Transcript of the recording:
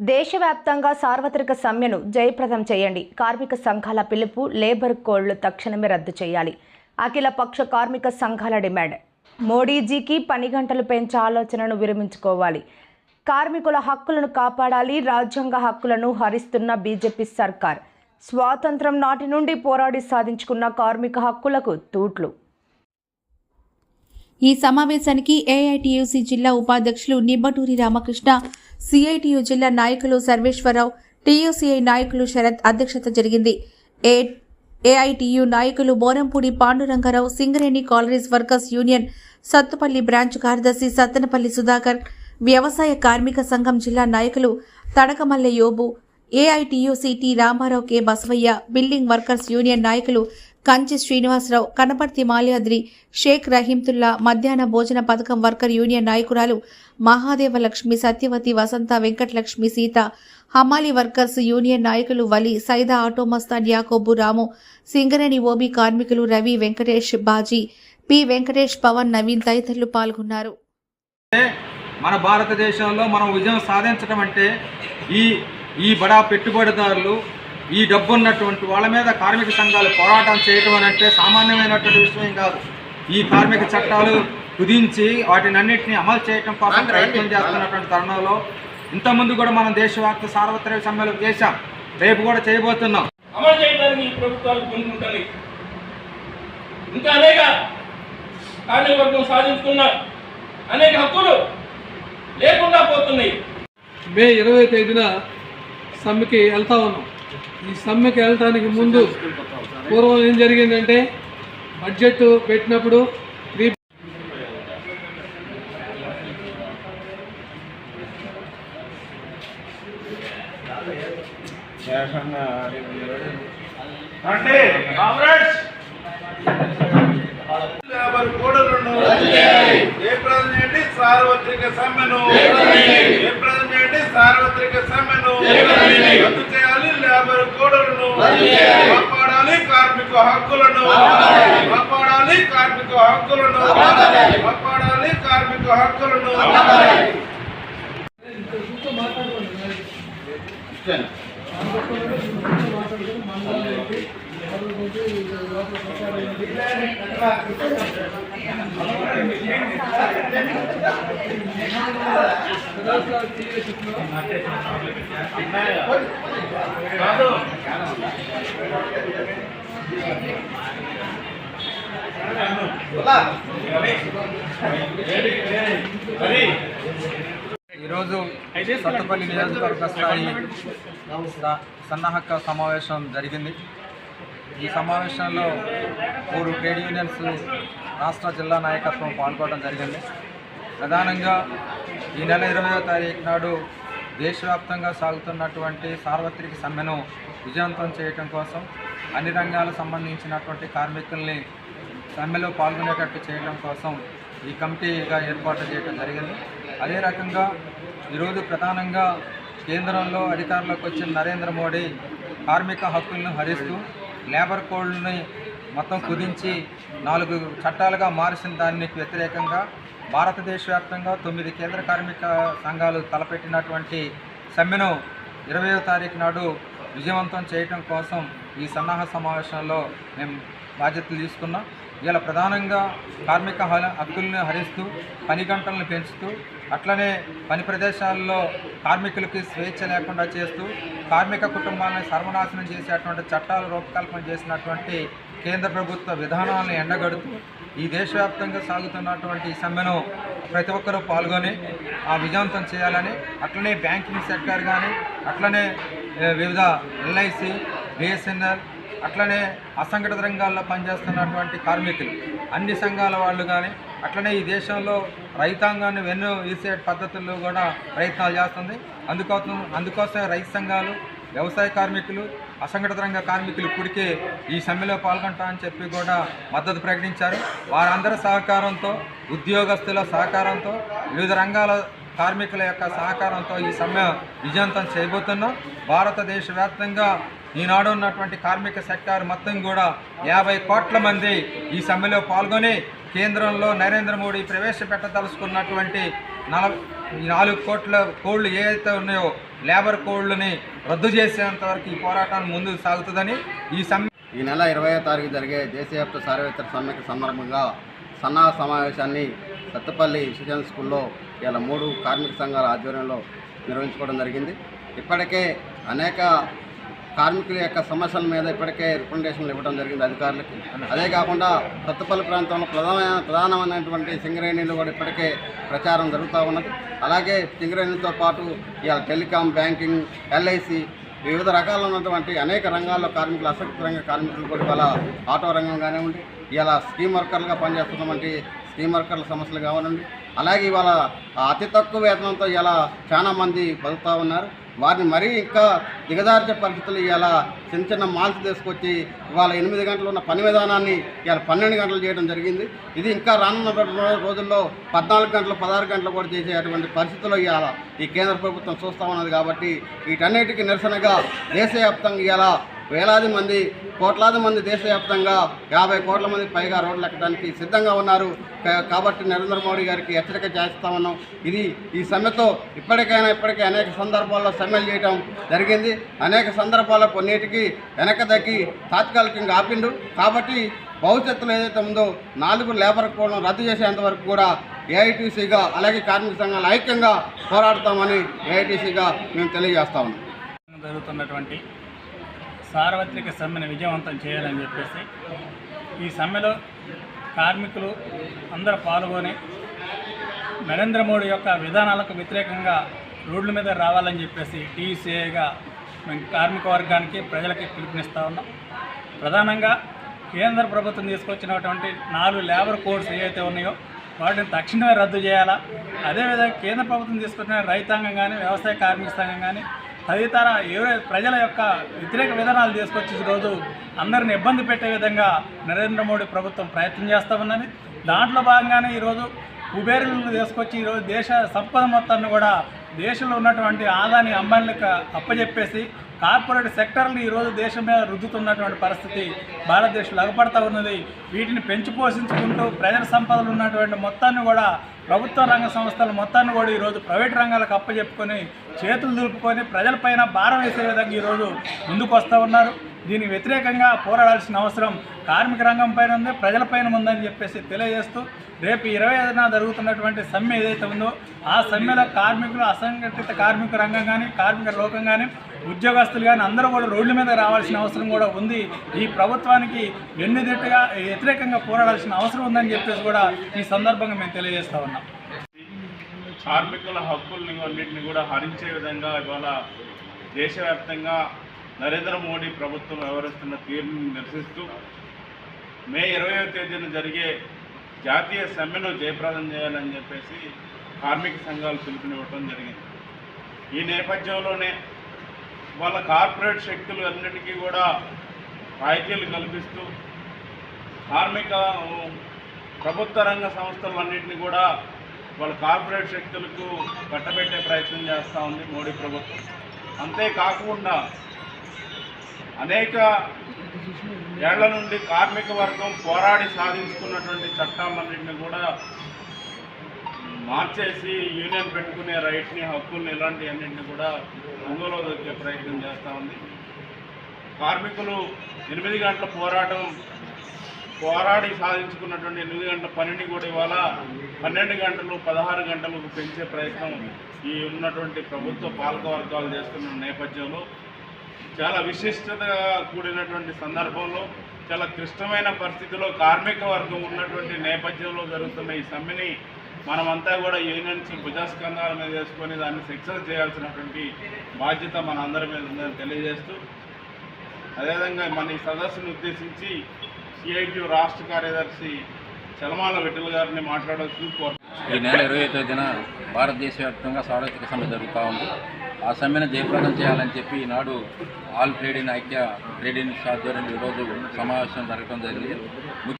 దేశవ్యాప్తంగా సార్వత్రిక సమ్మెను జయప్రదం చేయండి. కార్మిక సంఘాల పిలుపు లేబర్ కోడ్లు తక్షణమే రద్దు చేయాలి. అఖిల పక్ష కార్మిక సంఘాల డిమాండ్. మోడీజీకి పని గంటలు పెంచే ఆలోచనను విరమించుకోవాలి. కార్మికుల హక్కులను కాపాడాలి. రాజ్యాంగ హక్కులను హరిస్తున్న బీజేపీ సర్కార్. స్వాతంత్రం నాటి నుండి పోరాడి సాధించుకున్న కార్మిక హక్కులకు తూట్లు. ఈ సమావేశానికి ఏఐటియుసి జిల్లా ఉపాధ్యక్షులు నిబ్బటూరి రామకృష్ణ సిఐటియు జిల్లా నాయకులు సర్వేశ్వరరావు టీయూసీఐ నాయకులు శరత్ అధ్యక్షత జరిగింది. ఏ ఏఐటియు నాయకులు Borampudi Pandurangarao Singareni collieries workers union Sathupalli branch కార్యదర్శి సత్తెనపల్లి సుధాకర్ వ్యవసాయ కార్మిక సంఘం జిల్లా నాయకులు Tadakamalle Yobu ఏఐటియుసిటి Ramarao K Basavaiah building workers union నాయకులు కంచి శ్రీనివాసరావు కనపర్తి మాల్యాద్రి షేక్ రహీంతుల్లా మధ్యాహ్న భోజన పథకం వర్కర్ యూనియన్ నాయకురాలు మహాదేవ లక్ష్మి సత్యవతి వసంత వెంకటలక్ష్మి సీత హమాలి వర్కర్స్ యూనియన్ నాయకులు వలి సైదా ఆటోమస్తాన్ యాకోబు రాము సింగరేణి ఓబీ కార్మికులు రవి వెంకటేష్ బాజీ పి వెంకటేష్ పవన్ నవీన్ తదితరులు పాల్గొన్నారు. మన భారతదేశంలో మనం విజయం సాధించడం అంటే ఈ ఈ బడా పెట్టుబడిదారులు ఈ డబ్బు ఉన్నటువంటి వాళ్ళ మీద కార్మిక సంఘాలు పోరాటం చేయటం అని అంటే సామాన్యమైనటువంటి విషయం కాదు. ఈ కార్మిక చట్టాలు కుదించి వాటిని అన్నింటినీ అమలు చేయటం కోసం ప్రయత్నం చేస్తున్నటువంటి తరుణంలో ఇంతకుముందు కూడా మనం దేశవ్యాప్త సార్వత్రిక సమ్మెలు చేశాం. రేపు కూడా చేయబోతున్నాం. అమలు చేయడానికి ఈ ప్రభుత్వాలు పూనుకుంటాయి ఇంకా అనేక కార్యవర్గం సాధించుకున్న అనేక హక్కులు లేకుండా పోతున్నాయి. మే ఇరవై తేదీన సమ్మెకి వెళ్తా ఉన్నాం. ఈ సమ్మెకి వెళ్ళటానికి ముందు పూర్వం ఏం జరిగిందంటే బడ్జెట్ పెట్టినప్పుడు ఏప్రిల్ నుండి సార్వత్రిక సమ్మెను. ఏప్రిల్ నుండి. సార్వత్రిక సమ్మెను. లేబర్ కోడలను కాపాడాలి కార్మిక హక్కులను. కాపాడాలి కార్మిక హక్కులను. కాపాడాలి కార్మిక హక్కులను. ఈరోజు సత్తపల్లి నియోజకవర్గ స్థాయి స- సన్నాహక సమావేశం జరిగింది. ఈ సమావేశంలో మూడు ట్రేడ్ యూనియన్స్ రాష్ట్ర జిల్లా నాయకత్వం పాల్గొనడం జరిగింది. ప్రధానంగా ఈ నెల ఇరవయో తారీఖు నాడు దేశవ్యాప్తంగా సాగుతున్నటువంటి సార్వత్రిక సమ్మెను విజయవంతం చేయటం కోసం అన్ని రంగాలకు సంబంధించినటువంటి కార్మికుల్ని సమ్మెలో పాల్గొనేటట్టు చేయడం కోసం ఈ కమిటీగా ఏర్పాటు చేయడం జరిగింది. అదే రకంగా ఈరోజు ప్రధానంగా కేంద్రంలో అధికారంలోకి వచ్చిన నరేంద్ర మోడీ కార్మిక హక్కులను హరిస్తూ లేబర్ కోడ్ని మొత్తం కుదించి నాలుగు చట్టాలుగా మార్చిన దానికి వ్యతిరేకంగా భారతదేశ వ్యాప్తంగా తొమ్మిది కేంద్ర కార్మిక సంఘాలు తలపెట్టినటువంటి సమ్మెను ఇరవయో తారీఖు నాడు విజయవంతం చేయటం కోసం ఈ సన్నాహ సమావేశంలో మేము బాధ్యతలు తీసుకున్నాం. ఇలా ప్రధానంగా కార్మిక హక్కులను హరిస్తూ పని గంటలను పెంచుతూ అట్లనే పని ప్రదేశాల్లో కార్మికులకి స్వేచ్ఛ లేకుండా చేస్తూ కార్మిక కుటుంబాలను సర్వనాశనం చేసేటువంటి చట్టాలు రూపకల్పన చేసినటువంటి కేంద్ర ప్రభుత్వ విధానాలను ఎండగడుతూ ఈ దేశవ్యాప్తంగా సాగుతున్నటువంటి ఈ సమ్మెను ప్రతి ఒక్కరూ పాల్గొని ఆ విజయవంతం చేయాలని అట్లనే బ్యాంకింగ్ సెక్టర్ కానీ అట్లనే వివిధ ఎల్ఐసి బిఎస్ఎన్ఎల్ అట్లనే అసంఘటిత రంగాల్లో పనిచేస్తున్నటువంటి కార్మికులు అన్ని సంఘాల వాళ్ళు కానీ అట్లనే ఈ దేశంలో రైతాంగాన్ని వెన్ను వీసే పద్ధతుల్లో కూడా ప్రయత్నాలు చేస్తుంది. అందుకోసం అందుకోసం రైతు సంఘాలు వ్యవసాయ కార్మికులు అసంఘటిత రంగ కార్మికులు ఇప్పటికే ఈ సమ్మెలో పాల్గొంటామని చెప్పి కూడా మద్దతు ప్రకటించారు. వారందరి సహకారంతో ఉద్యోగస్తుల సహకారంతో వివిధ రంగాల కార్మికుల యొక్క సహకారంతో ఈ సమ్మె విజయవంతం చేయబోతున్నాం. భారతదేశ వ్యాప్తంగా ఈనాడు ఉన్నటువంటి కార్మిక సెక్టార్ మొత్తం కూడా యాభై కోట్ల మంది ఈ సమ్మెలో పాల్గొని కేంద్రంలో నరేంద్ర మోడీ ప్రవేశపెట్టదలుచుకున్నటువంటి నలభై నాలుగు కోట్ల కోళ్ళు ఏవైతే ఉన్నాయో లేబర్ కోళ్ళని రద్దు చేసేంత వరకు ఈ పోరాటం ముందుకు సాగుతుందని ఈ సమ్మె ఈ నెల ఇరవై తారీఖు జరిగే దేశవ్యాప్త సార్వత్రిక సమ్మెకి సందర్భంగా సన్నాహ సమావేశాన్ని సత్తపల్లి విశ్వజన స్కూల్లో ఇలా మూడు కార్మిక సంఘాల ఆధ్వర్యంలో నిర్వహించుకోవడం జరిగింది. ఇప్పటికే అనేక కార్మికుల యొక్క సమస్యల మీద ఇప్పటికే రికమెండేషన్లు ఇవ్వడం జరిగింది అధికారులకి. అదే కాకుండా కొత్తపల్లి ప్రాంతంలో ప్రధానమైన ప్రధానమైనటువంటి సింగరేణిలో కూడా ఇప్పటికే ప్రచారం జరుగుతూ ఉన్నది. అలాగే సింగరేణితో పాటు ఇవాళ టెలికాం బ్యాంకింగ్ ఎల్ఐసి వివిధ రకాల ఉన్నటువంటి అనేక రంగాల్లో కార్మికులు అసంఖ్య రంగ కార్మికులు కూడా ఇవాళ ఆటో రంగం కానివ్వండి ఇలా స్కీమ్ వర్కర్లుగా పనిచేస్తున్నటువంటి స్కీమ్ వర్కర్ల సమస్యలు కావాలండి అలాగే ఇవాళ అతి తక్కువ వేతనంతో ఇలా చాలామంది బతుకుతూ ఉన్నారు. వారిని మరీ ఇంకా దిగజార్చే పరిస్థితులు ఇవాళ చిన్న చిన్న మాల్స్ తీసుకొచ్చి ఇవాళ ఎనిమిది గంటలు ఉన్న పని విధానాన్ని ఇవాళ పన్నెండు గంటలు చేయడం జరిగింది. ఇది ఇంకా రానున్న రోజుల్లో పద్నాలుగు గంటలు పదహారు గంటలు కూడా చేసేటువంటి పరిస్థితులు ఇవాళ ఈ కేంద్ర ప్రభుత్వం చూస్తూ ఉన్నది కాబట్టి వీటన్నిటికీ నిరసనగా దేశవ్యాప్తంగా ఇవాళ వేలాది మంది కోట్లాది మంది దేశవ్యాప్తంగా యాభై కోట్ల మంది పైగా రోడ్లు ఎక్కడానికి సిద్ధంగా ఉన్నారు. కాబట్టి నరేంద్ర మోడీ గారికి హెచ్చరిక చేస్తామన్నాం ఇది ఈ సమ్మెతో ఇప్పటికైనా ఇప్పటికీ అనేక సందర్భాల్లో సమ్మెలు చేయడం జరిగింది. అనేక సందర్భాల్లో కొన్నిటికి వెనక దక్కి తాత్కాలికంగా ఆపిండు. కాబట్టి భవిష్యత్తులో ఏదైతే ఉందో నాలుగు లేబర్ కోడ్లను రద్దు చేసేంత వరకు కూడా ఏఐటీసీగా అలాగే కార్మిక సంఘాలు ఐక్యంగా పోరాడతామని ఏఐటీసీగా మేము తెలియజేస్తా ఉన్నాం. జరుగుతున్నటువంటి సార్వత్రిక సమ్మెను విజయవంతం చేయాలని చెప్పేసి ఈ సమ్మెలో కార్మికులు అందరూ పాల్గొని నరేంద్ర మోడీ యొక్క విధానాలకు వ్యతిరేకంగా రోడ్ల మీద రావాలని చెప్పేసి టీసీఏగా మేము కార్మిక వర్గానికి ప్రజలకి పిలుపునిస్తూ ఉన్నాం. ప్రధానంగా కేంద్ర ప్రభుత్వం తీసుకొచ్చినటువంటి నాలుగు లేబర్ కోడ్స్ ఏవైతే ఉన్నాయో వాటిని తక్షణమే రద్దు చేయాలా? అదేవిధంగా కేంద్ర ప్రభుత్వం తీసుకొచ్చిన రైతాంగం కానీ వ్యవసాయ కార్మిక సంఘం కానీ తదితర ఏ ప్రజల యొక్క వ్యతిరేక విధానాలు తీసుకొచ్చి ఈరోజు అందరిని ఇబ్బంది పెట్టే విధంగా నరేంద్ర మోడీ ప్రభుత్వం ప్రయత్నం చేస్తూ ఉన్నది. దాంట్లో భాగంగానే ఈరోజు కుబేరులను తీసుకొచ్చి ఈరోజు దేశ సంపద మొత్తాన్ని కూడా దేశంలో ఉన్నటువంటి ఆదాని అంబానీలకు అప్పజెప్పేసి కార్పొరేట్ సెక్టర్లు ఈరోజు దేశం మీద రుద్దుతున్నటువంటి పరిస్థితి భారతదేశంలో అగపడతా ఉన్నది. వీటిని పెంచి పోషించుకుంటూ ప్రజల సంపదలు ఉన్నటువంటి మొత్తాన్ని కూడా ప్రభుత్వ రంగ సంస్థలు మొత్తాన్ని కూడా ఈరోజు ప్రైవేట్ రంగాలకు అప్పచెప్పుకొని చేతులు దులుపుకొని ప్రజలపైన భారం వేసే విధంగా ఈరోజు ముందుకు వస్తూ ఉన్నారు. దీనికి వ్యతిరేకంగా పోరాడాల్సిన అవసరం కార్మిక రంగం పైన ఉంది ప్రజలపైన ఉందని చెప్పేసి తెలియజేస్తూ రేపు ఇరవై ఐదున జరుగుతున్నటువంటి సమ్మె ఏదైతే ఉందో ఆ సమ్మెలో కార్మికులు అసంఘటిత కార్మిక రంగం కానీ కార్మిక లోకం కానీ ఉద్యోగస్తులు కానీ అందరూ కూడా రోడ్ల మీద రావాల్సిన అవసరం కూడా ఉంది. ఈ ప్రభుత్వానికి వెన్నుదిట్టుగా వ్యతిరేకంగా పోరాడాల్సిన అవసరం ఉందని చెప్పేసి కూడా ఈ సందర్భంగా మేము తెలియజేస్తూ ఉన్నాం. కార్మికుల హక్కుల్ని అన్నింటిని కూడా హరించే విధంగా ఇవాళ దేశవ్యాప్తంగా నరేంద్ర మోడీ ప్రభుత్వం వ్యవహరిస్తున్న తీరును నిరసిస్తూ మే ఇరవయో తేదీన జరిగే జాతీయ సమ్మెను జయప్రదం చేయాలని చెప్పేసి కార్మిక సంఘాలు పిలుపునివ్వటం జరిగింది. ఈ నేపథ్యంలోనే వాళ్ళ కార్పొరేట్ శక్తులు అన్నిటికీ కూడా రాయితీలు కల్పిస్తూ కార్మిక ప్రభుత్వ రంగ సంస్థలన్నింటినీ కూడా వాళ్ళ కార్పొరేట్ శక్తులకు కట్టబెట్టే ప్రయత్నం చేస్తూ ఉంది మోడీ ప్రభుత్వం. అంతేకాకుండా అనేక ఏళ్ళ నుండి కార్మిక వర్గం పోరాడి సాధించుకున్నటువంటి చట్టాలన్నింటినీ కూడా మార్చేసి యూనియన్ పెట్టుకునే రైట్ని హక్కుల్ని ఇలాంటివన్నింటినీ కూడా ఒంగోలు దొరికే ప్రయత్నం చేస్తూ ఉంది. కార్మికులు ఎనిమిది గంటల పోరాటం పోరాడి సాధించుకున్నటువంటి ఎనిమిది గంటల పనిని కూడా ఇవాళ పన్నెండు గంటలు పదహారు గంటలకు పెంచే ప్రయత్నం ఈ ఉన్నటువంటి ప్రభుత్వ పాలక వర్గాలు చేస్తున్న నేపథ్యంలో చాలా విశిష్టతగా కూడినటువంటి సందర్భంలో చాలా క్లిష్టమైన పరిస్థితిలో కార్మిక వర్గం ఉన్నటువంటి నేపథ్యంలో జరుగుతున్న ఈ సమ్మెని మనమంతా కూడా యూనియన్స్ భుజస్కంధాల మీద వేసుకొని దాన్ని సక్సెస్ చేయాల్సినటువంటి బాధ్యత మన అందరి మీద ఉందని తెలియజేస్తూ అదేవిధంగా మన ఈ సదస్సును ఉద్దేశించి సిఐటియు రాష్ట్ర కార్యదర్శి చలమాల విఠల్ గారిని మాట్లాడాల్సి ఈ నెల ఇరవై తేదీన భారతదేశ వ్యాప్తంగా సార్వత్రిక సమ్మె జరుగుతూ ఉంది. ఆ సమ్మెను జయప్రదం చేయాలని చెప్పి ఈనాడు ఆల్ ట్రేడ్ ఇన్ ఐక్య ట్రేడ్ ఇన్ ఆధ్వర్యంలో ఈరోజు సమావేశం జరగడం జరిగింది.